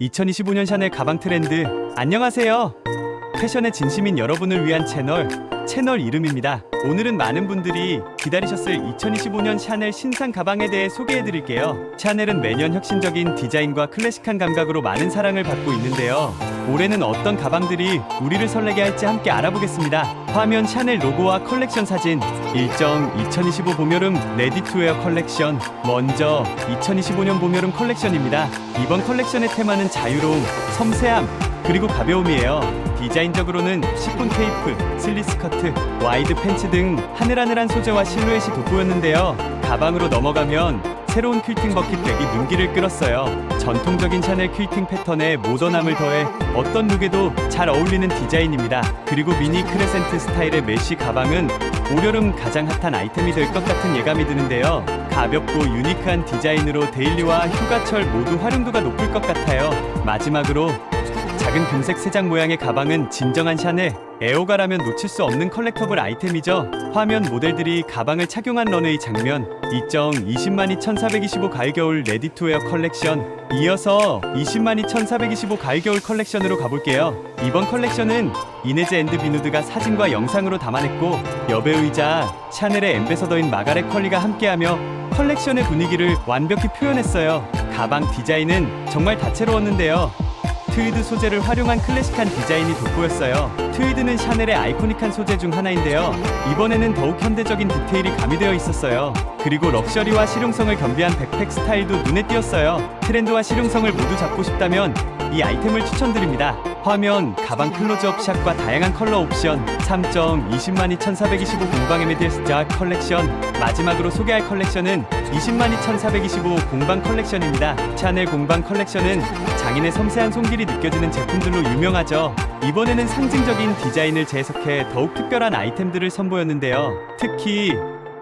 2025년 샤넬 가방 트렌드 안녕하세요. 패션의 진심인 여러분을 위한 채널 채널 이름입니다. 오늘은 많은 분들이 기다리셨을 2025년 샤넬 신상 가방에 대해 소개해 드릴게요. 샤넬은 매년 혁신적인 디자인과 클래식한 감각으로 많은 사랑을 받고 있는데요. 올해는 어떤 가방들이 우리를 설레게 할지 함께 알아보겠습니다. 화면 샤넬 로고와 컬렉션 사진 일정 2025 봄여름 레디 투웨어 컬렉션 먼저 2025년 봄여름 컬렉션입니다. 이번 컬렉션의 테마는 자유로움, 섬세함, 그리고 가벼움이에요. 디자인적으로는 시폰 케이프, 슬릿 스커트, 와이드 팬츠 등 하늘하늘한 소재와 실루엣이 돋보였는데요. 가방으로 넘어가면 새로운 퀼팅 버킷백이 눈길을 끌었어요. 전통적인 샤넬 퀼팅 패턴에 모던함을 더해 어떤 룩에도 잘 어울리는 디자인입니다. 그리고 미니 크레센트 스타일의 메쉬 가방은 올여름 가장 핫한 아이템이 될 것 같은 예감이 드는데요. 가볍고 유니크한 디자인으로 데일리와 휴가철 모두 활용도가 높을 것 같아요. 마지막으로 작은 금색 세장 모양의 가방은 진정한 샤넬 에어가라면 놓칠 수 없는 컬렉터블 아이템이죠. 화면 모델들이 가방을 착용한 런웨이 장면 이정 20만이 1425 가을겨울 레디투웨어 컬렉션 이어서 20만이 1425 가을겨울 컬렉션으로 가볼게요. 이번 컬렉션은 이네즈 앤드 비누드가 사진과 영상으로 담아냈고 여배우이자 샤넬의 엠베서더인 마가렛 컬리가 함께하며 컬렉션의 분위기를 완벽히 표현했어요. 가방 디자인은 정말 다채로웠는데요. 트위드 소재를 활용한 클래식한 디자인이 돋보였어요. 트위드는 샤넬의 아이코닉한 소재 중 하나인데요. 이번에는 더욱 현대적인 디테일이 가미되어 있었어요. 그리고 럭셔리와 실용성을 겸비한 백팩 스타일도 눈에 띄었어요. 트렌드와 실용성을 모두 잡고 싶다면 이 아이템을 추천드립니다. 화면, 가방 클로즈업 샷과 다양한 컬러 옵션, 3점 20만이 1425 공방 에메디스 자 컬렉션, 마지막으로 소개할 컬렉션은 20만이 1425 공방 컬렉션입니다. 샤넬 공방 컬렉션은 장인의 섬세한 손길이 느껴지는 제품들로 유명하죠. 이번에는 상징적인 디자인을 재해석해 더욱 특별한 아이템들을 선보였는데요. 특히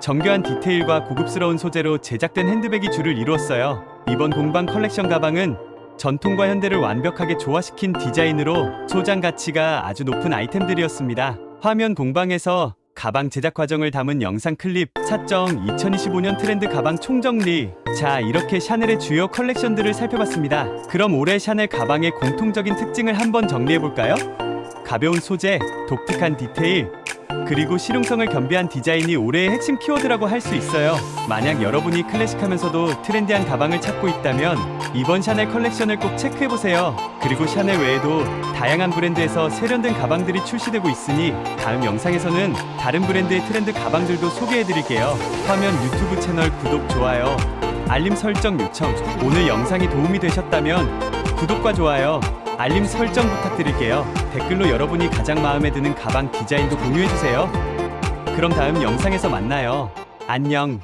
정교한 디테일과 고급스러운 소재로 제작된 핸드백이 주를 이루었어요. 이번 공방 컬렉션 가방은 전통과 현대를 완벽하게 조화시킨 디자인으로 소장 가치가 아주 높은 아이템들이었습니다. 화면 공방에서 가방 제작 과정을 담은 영상 클립 차정 2025년 트렌드 가방 총정리 자 이렇게 샤넬의 주요 컬렉션들을 살펴봤습니다. 그럼 올해 샤넬 가방의 공통적인 특징을 한번 정리해 볼까요? 가벼운 소재, 독특한 디테일, 그리고 실용성을 겸비한 디자인이 올해의 핵심 키워드라고 할 수 있어요. 만약 여러분이 클래식하면서도 트렌디한 가방을 찾고 있다면 이번 샤넬 컬렉션을 꼭 체크해 보세요. 그리고 샤넬 외에도 다양한 브랜드에서 세련된 가방들이 출시되고 있으니 다음 영상에서는 다른 브랜드의 트렌드 가방들도 소개해 드릴게요. 화면 유튜브 채널 구독, 좋아요, 알림 설정 요청. 오늘 영상이 도움이 되셨다면 구독과 좋아요, 알림 설정 부탁드릴게요. 댓글로 여러분이 가장 마음에 드는 가방 디자인도 공유해주세요. 그럼 다음 영상에서 만나요. 안녕.